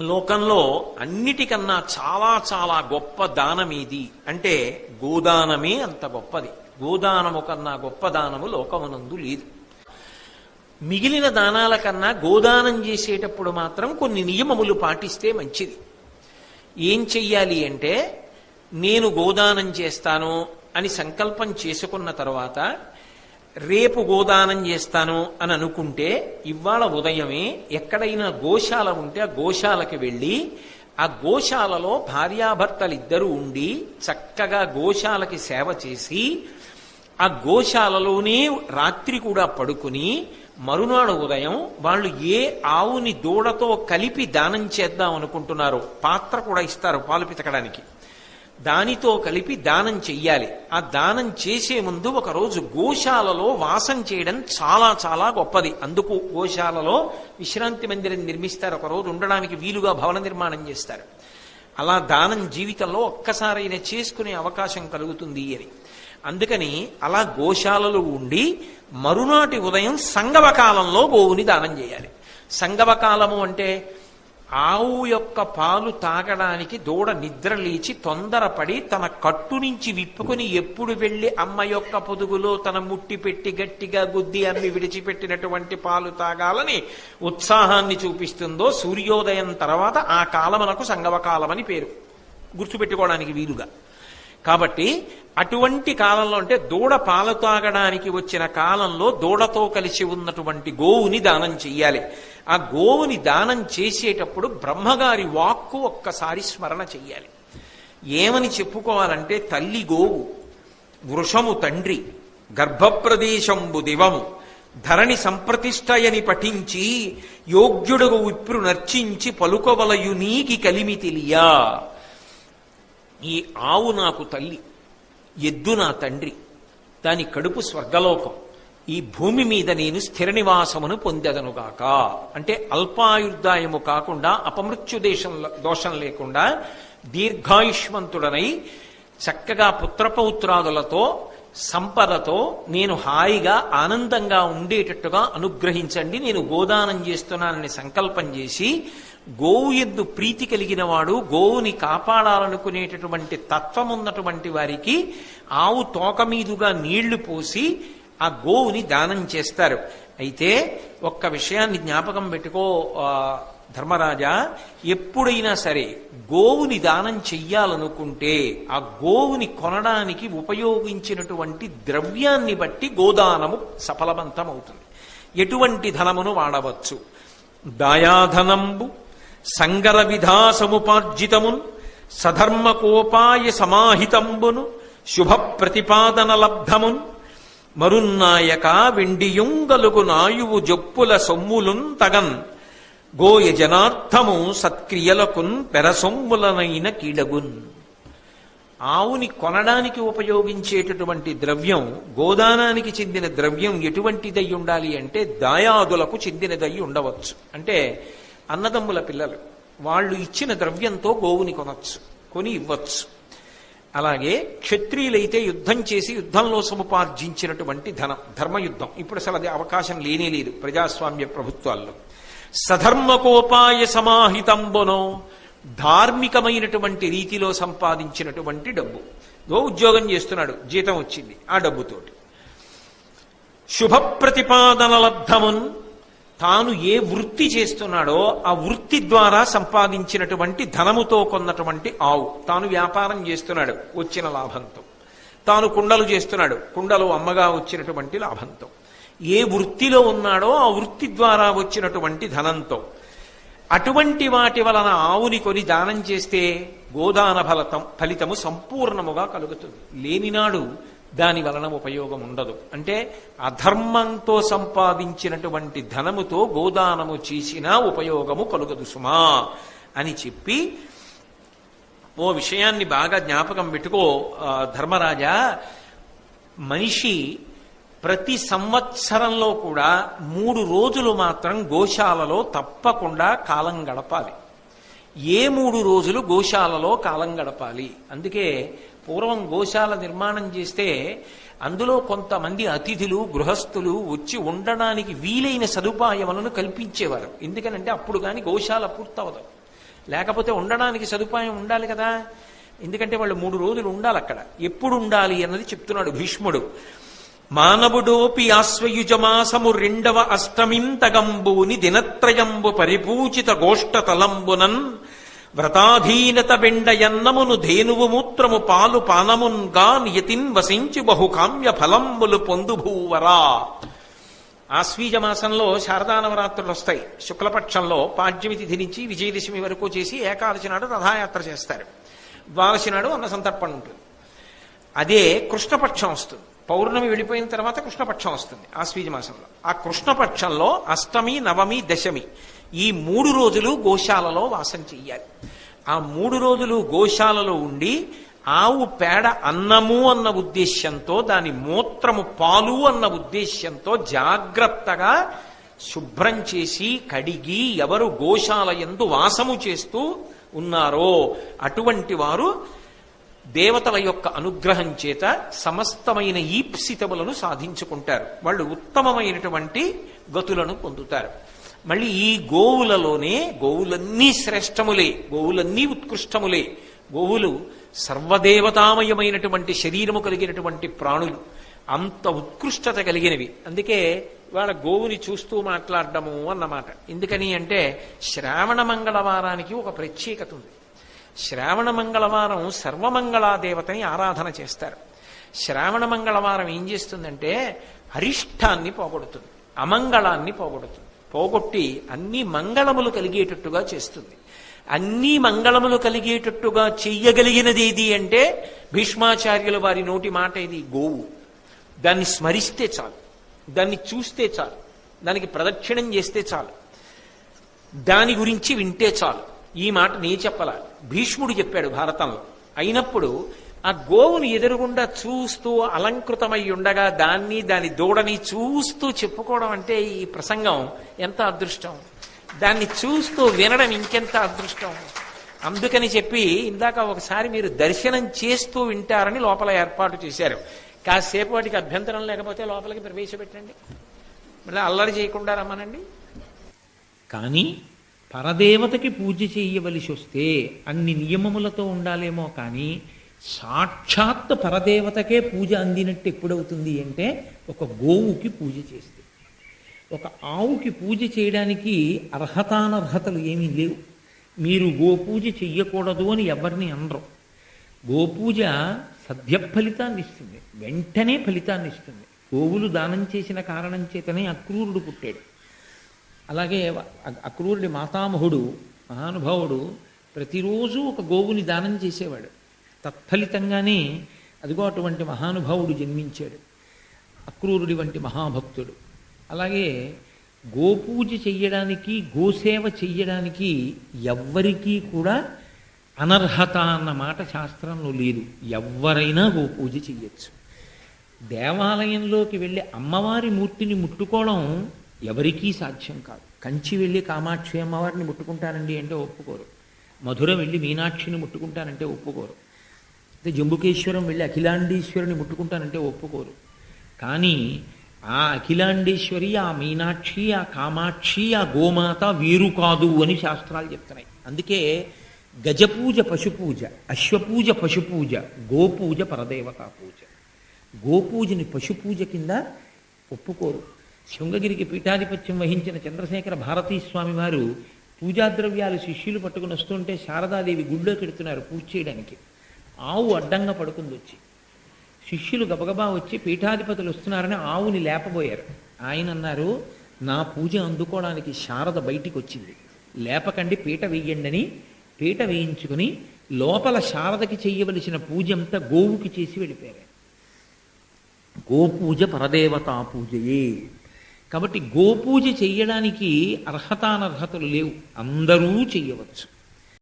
లోకంలో అన్నిటికన్నా చాలా చాలా గొప్ప దానం ఇది అంటే గోదానమే అంత గొప్పది. గోదానము కన్నా గొప్ప దానము లోకమునందు లేదు. మిగిలిన దానాల కన్నా గోదానం చేసేటప్పుడు మాత్రం కొన్ని నియమములు పాటిస్తే మంచిది. ఏం చెయ్యాలి అంటే నేను గోదానం చేస్తాను అని సంకల్పం చేసుకున్న తర్వాత రేపు గోదానం చేస్తాను అని అనుకుంటే ఇవాళ ఉదయమే ఎక్కడైనా గోశాల ఉంటే ఆ గోశాలకి వెళ్ళి ఆ గోశాలలో భార్యాభర్తలిద్దరూ ఉండి చక్కగా గోశాలకి సేవ చేసి ఆ గోశాలలోనే రాత్రి కూడా పడుకుని మరునాడు ఉదయం వాళ్ళు ఏ ఆవుని దూడతో కలిపి దానం చేద్దాం అనుకుంటున్నారో పాత్ర కూడా ఇస్తారు పాలు పితకడానికి. దానితో కలిపి దానం చెయ్యాలి. ఆ దానం చేసే ముందు ఒకరోజు గోశాలలో వాసం చేయడం చాలా చాలా గొప్పది. అందుకు గోశాలలో విశ్రాంతి మందిరం నిర్మిస్తారు. ఒకరోజు ఉండడానికి వీలుగా భవన నిర్మాణం చేస్తారు. అలా దానం జీవితంలో ఒక్కసారైనా చేసుకునే అవకాశం కలుగుతుంది అని. అందుకని అలా గోశాలలో ఉండి మరునాటి ఉదయం సంగవ కాలంలో గోవుని దానం చేయాలి. సంగవ కాలము అంటే ఆవు యొక్క పాలు తాగడానికి దూడ నిద్ర లేచి తొందరపడి తన కట్టు నుంచి విప్పుకుని ఎప్పుడు వెళ్ళి అమ్మ యొక్క పొదుగులో తన ముట్టి పెట్టి గట్టిగా గుద్ది అమ్మి విడిచిపెట్టినటువంటి పాలు తాగాలని ఉత్సాహాన్ని చూపిస్తుందో సూర్యోదయం తర్వాత ఆ కాలమునకు సంగవకాలమని పేరు. గుర్తుపెట్టుకోవడానికి వీలుగా. కాబట్టి అటువంటి కాలంలో అంటే దూడ పాలు తాగడానికి వచ్చిన కాలంలో దూడతో కలిసి ఉన్నటువంటి గోవుని దానం చెయ్యాలి. ఆ గోవుని దానం చేసేటప్పుడు బ్రహ్మగారి వాక్కు ఒక్కసారి స్మరణ చెయ్యాలి. ఏమని చెప్పుకోవాలంటే తల్లి గోవు వృషము తండ్రి గర్భప్రదేశంబు దివము ధరణి సంప్రతిష్టయని పఠించి యోగ్యుడగు విప్రు నర్చించి పలుకవలయు నీకి కలిమి తెలియా? ఈ ఆవు నాకు తల్లి ఎద్దు నా తండ్రి దాని కడుపు స్వర్గలోకం. ఈ భూమి మీద నేను స్థిర నివాసమును పొందదనుగాక. అంటే అల్పాయుర్దాయము కాకుండా అపమృత్యు దేశం దోషం లేకుండా దీర్ఘాయుష్మంతుడనై చక్కగా పుత్రపౌత్రాదులతో సంపదతో నేను హాయిగా ఆనందంగా ఉండేటట్టుగా అనుగ్రహించండి. నేను గోదానం చేస్తున్నానని సంకల్పం చేసి గోవు ఎద్దు ప్రీతి కలిగిన వాడు గోవుని కాపాడాలనుకునేటటువంటి తత్వం ఉన్నటువంటి వారికి ఆవు తోక మీదుగా నీళ్ళు పోసి ఆ గోవుని దానం చేస్తారు. అయితే ఒక్క విషయాన్ని జ్ఞాపకం పెట్టుకో ధర్మరాజా. ఎప్పుడైనా సరే గోవుని దానం చెయ్యాలనుకుంటే ఆ గోవుని కొనడానికి ఉపయోగించినటువంటి ద్రవ్యాన్ని బట్టి గోదానము సఫలవంతమవుతుంది. ఎటువంటి ధనమును వాడవచ్చు? దాయాధనంబు సంగర విధాసముపార్జితమున్ సధర్మకోపాయ సమాహితంబును శుభ ప్రతిపాదన లబ్ధమున్ మరున్నాయక వెండియుంగలుగు నాయువు జొప్పుల సొమ్ములున్ తగన్. గోయ జనార్థము సత్క్రియలకున్ పెరసొమ్ములనైన కీడగున్. ఆవుని కొనడానికి ఉపయోగించేటటువంటి ద్రవ్యం గోదానానికి చెందిన ద్రవ్యం ఎటువంటిదై ఉండాలి అంటే దాయాదులకు చెందినదై ఉండవచ్చు. అంటే అన్నదమ్ముల పిల్లలు వాళ్ళు ఇచ్చిన ద్రవ్యంతో గోవుని కొనవచ్చు కొని ఇవ్వచ్చు. అలాగే క్షత్రియులైతే యుద్ధం చేసి యుద్ధంలో సముపార్జించినటువంటి ధనం ధర్మయుద్ధం. ఇప్పుడు అసలు అది అవకాశం లేనే లేదు ప్రజాస్వామ్య ప్రభుత్వాల్లో. సధర్మకోపాయ సమాహితంబునో ధార్మికమైనటువంటి రీతిలో సంపాదించినటువంటి డబ్బు. ఓ ఉద్యోగం చేస్తున్నాడు జీతం వచ్చింది ఆ డబ్బుతోటి. శుభ ప్రతిపాదన లబ్ధమున్ తాను ఏ వృత్తి చేస్తున్నాడో ఆ వృత్తి ద్వారా సంపాదించినటువంటి ధనముతో కొన్నటువంటి ఆవు. తాను వ్యాపారం చేస్తున్నాడు వచ్చిన లాభంతో. తాను కుండలు చేస్తున్నాడు కుండలు అమ్మగా వచ్చినటువంటి లాభంతో. ఏ వృత్తిలో ఉన్నాడో ఆ వృత్తి ద్వారా వచ్చినటువంటి ధనంతో. అటువంటి వాటి వలన ఆవుని కొని దానం చేస్తే గోదాన ఫలతం ఫలితము సంపూర్ణముగా కలుగుతుంది. లేనినాడు దాని వలన ఉపయోగం ఉండదు. అంటే అధర్మంతో సంపాదించినటువంటి ధనముతో గోదానము చేసినా ఉపయోగము కలుగదు సుమా అని చెప్పి ఓ విషయాన్ని బాగా జ్ఞాపకం పెట్టుకో ధర్మరాజా. మనిషి ప్రతి సంవత్సరంలో కూడా మూడు రోజులు మాత్రం గోశాలలో తప్పకుండా కాలం గడపాలి. ఏ మూడు రోజులు గోశాలలో కాలం గడపాలి. అందుకే పూర్వం గోశాల నిర్మాణం చేస్తే అందులో కొంతమంది అతిథులు గృహస్థులు వచ్చి ఉండడానికి వీలైన సదుపాయములను కల్పించేవారు. ఎందుకనంటే అప్పుడు కానీ గోశాల పూర్తవదు. లేకపోతే ఉండడానికి సదుపాయం ఉండాలి కదా. ఎందుకంటే వాళ్ళు మూడు రోజులు ఉండాలి అక్కడ. ఎప్పుడు ఉండాలి అన్నది చెప్తున్నాడు భీష్ముడు. మానవుడోపి ఆశ్వయుజమాసము రెండవ అష్టమింతగంబుని దినత్రయంబు పరిపూచిత గోష్ట తలంబునన్ వ్రతాధీనత బెండయన్నమును ధేనువు మూత్రము పాలు పానమున్గా నియతిన్ వసించి బహుకామ్య ఫలంబులు పొందుభూవరా ఆశ్వీజ మాసంలో శారదానవరాత్రులు వస్తాయి. శుక్లపక్షంలో పాడ్యమి తిథి నుంచి విజయదశమి వరకు చేసి ఏకాదశి నాడు రథయాత్ర చేస్తారు. ద్వాదశి నాడు అన్న సంతర్పణ ఉంటుంది అదే కృష్ణపక్షం వస్తుంది. పౌర్ణమి వెళ్ళిపోయిన తర్వాత కృష్ణపక్షం వస్తుంది ఆశ్వీజ మాసంలో. ఆ కృష్ణపక్షంలో అష్టమి నవమి దశమి ఈ మూడు రోజులు గోశాలలో వాసం చెయ్యాలి. ఆ మూడు రోజులు గోశాలలో ఉండి ఆవు పేడ అన్నము అన్న ఉద్దేశ్యంతో దాని మూత్రము పాలు అన్న ఉద్దేశ్యంతో జాగ్రత్తగా శుభ్రం చేసి కడిగి ఎవరు గోశాల ఎందు వాసము చేస్తూ ఉన్నారో అటువంటి వారు దేవతల యొక్క అనుగ్రహం చేత సమస్తమైన ఈప్సితములను సాధించుకుంటారు. వాళ్ళు ఉత్తమమైనటువంటి గతులను పొందుతారు. మళ్ళీ ఈ గోవులలోనే గోవులన్నీ శ్రేష్టములే గోవులన్నీ ఉత్కృష్టములే. గోవులు సర్వదేవతామయమైనటువంటి శరీరము కలిగినటువంటి ప్రాణులు. అంత ఉత్కృష్టత కలిగినవి. అందుకే వాళ్ళ గోవుని చూస్తూ మాట్లాడడము అన్నమాట. ఎందుకని అంటే శ్రావణ మంగళవారానికి ఒక ప్రత్యేకత ఉంది. శ్రావణ మంగళవారం సర్వమంగళాదేవతని ఆరాధన చేస్తారు. శ్రావణ మంగళవారం ఏం చేస్తుందంటే అరిష్టాన్ని పోగొడుతుంది అమంగళాన్ని పోగొడుతుంది. పోగొట్టి అన్ని మంగళములు కలిగేటట్టుగా చేస్తుంది. అన్ని మంగళములు కలిగేటట్టుగా చెయ్యగలిగినది ఏది అంటే భీష్మాచార్యుల వారి నోటి మాట ఇది గోవు. దాన్ని స్మరిస్తే చాలు. దాన్ని చూస్తే చాలు. దానికి ప్రదక్షిణం చేస్తే చాలు. దాని గురించి వింటే చాలు. ఈ మాట నీ చెప్పాల. భీష్ముడు చెప్పాడు భారతంలో. అయినప్పుడు ఆ గోవుని ఎదురుగుండా చూస్తూ అలంకృతమై ఉండగా దాన్ని దాని దూడని చూస్తూ చెప్పుకోవడం అంటే ఈ ప్రసంగం ఎంత అదృష్టం. దాన్ని చూస్తూ వినడం ఇంకెంత అదృష్టం. అందుకని చెప్పి ఇందాక ఒకసారి మీరు దర్శనం చేస్తూ వింటారని లోపల ఏర్పాటు చేశారు. కాసేపు వాటికి అభ్యంతరం లేకపోతే లోపలికి ప్రవేశపెట్టండి. మళ్ళీ అల్లరి చేయకుండా రమ్మనండి. కానీ పరదేవతకి పూజ చేయవలసి వస్తే అన్ని నియమములతో ఉండాలేమో కానీ సాక్షాత్ పరదేవతకే పూజ అందినట్టు ఎప్పుడవుతుంది అంటే ఒక గోవుకి పూజ చేస్తే. ఒక ఆవుకి పూజ చేయడానికి అర్హతానర్హతలు ఏమీ లేవు. మీరు గోపూజ చెయ్యకూడదు అని ఎవరిని అనరు. గోపూజ సద్య ఫలితాన్ని ఇస్తుంది. వెంటనే ఫలితాన్ని ఇస్తుంది. గోవులు దానం చేసిన కారణం చేతనే అక్రూరుడు పుట్టాడు. అలాగే అక్రూరుడి మాతామహుడు మహానుభావుడు ప్రతిరోజు ఒక గోవుని దానం చేసేవాడు. తత్ఫలితంగానే అదిగో అటువంటి మహానుభావుడు జన్మించాడు. అక్రూరుడి వంటి మహాభక్తుడు. అలాగే గోపూజ చెయ్యడానికి గోసేవ చెయ్యడానికి ఎవ్వరికీ కూడా అనర్హత అన్న మాట శాస్త్రంలో లేదు. ఎవ్వరైనా గోపూజ చెయ్యొచ్చు. దేవాలయంలోకి వెళ్ళి అమ్మవారి మూర్తిని ముట్టుకోవడం ఎవరికీ సాధ్యం కాదు. కంచి వెళ్ళి కామాక్షి అమ్మవారిని ముట్టుకుంటానండి అంటే ఒప్పుకోరు. మధుర వెళ్ళి మీనాక్షిని ముట్టుకుంటానంటే ఒప్పుకోరు. అయితే జంబుకేశ్వరం వెళ్ళి అఖిలాండేశ్వరిని ముట్టుకుంటానంటే ఒప్పుకోరు. కానీ ఆ అఖిలాండేశ్వరి ఆ మీనాక్షి ఆ కామాక్షి ఆ గోమాత వీరు కాదు అని శాస్త్రాలు చెప్తున్నాయి. అందుకే గజపూజ పశుపూజ అశ్వపూజ పశుపూజ గోపూజ పరదేవతా పూజ. గోపూజని పశుపూజ కింద ఒప్పుకోరు. శృంగగిరికి పీఠాధిపత్యం వహించిన చంద్రశేఖర భారతీ స్వామి వారు పూజాద్రవ్యాలు శిష్యులు పట్టుకుని వస్తుంటే శారదాదేవి గుళ్ళో పెడుతున్నారు పూజ చేయడానికి. ఆవు అడ్డంగా పడుకుంది వచ్చి. శిష్యులు గబగబా వచ్చి పీఠాధిపతులు వస్తున్నారని ఆవుని లేపబోయారు. ఆయన అన్నారు నా పూజ అందుకోవడానికి శారద బయటికి వచ్చింది. లేపకండి పీట వేయండి అని పీట వేయించుకుని లోపల శారదకి చేయవలసిన పూజ అంతా గోవుకి చేసి వెళ్ళిపోయారు. గోపూజ పరదేవతా పూజయే. కాబట్టి గోపూజ చెయ్యడానికి అర్హతానర్హతలు లేవు. అందరూ చెయ్యవచ్చు.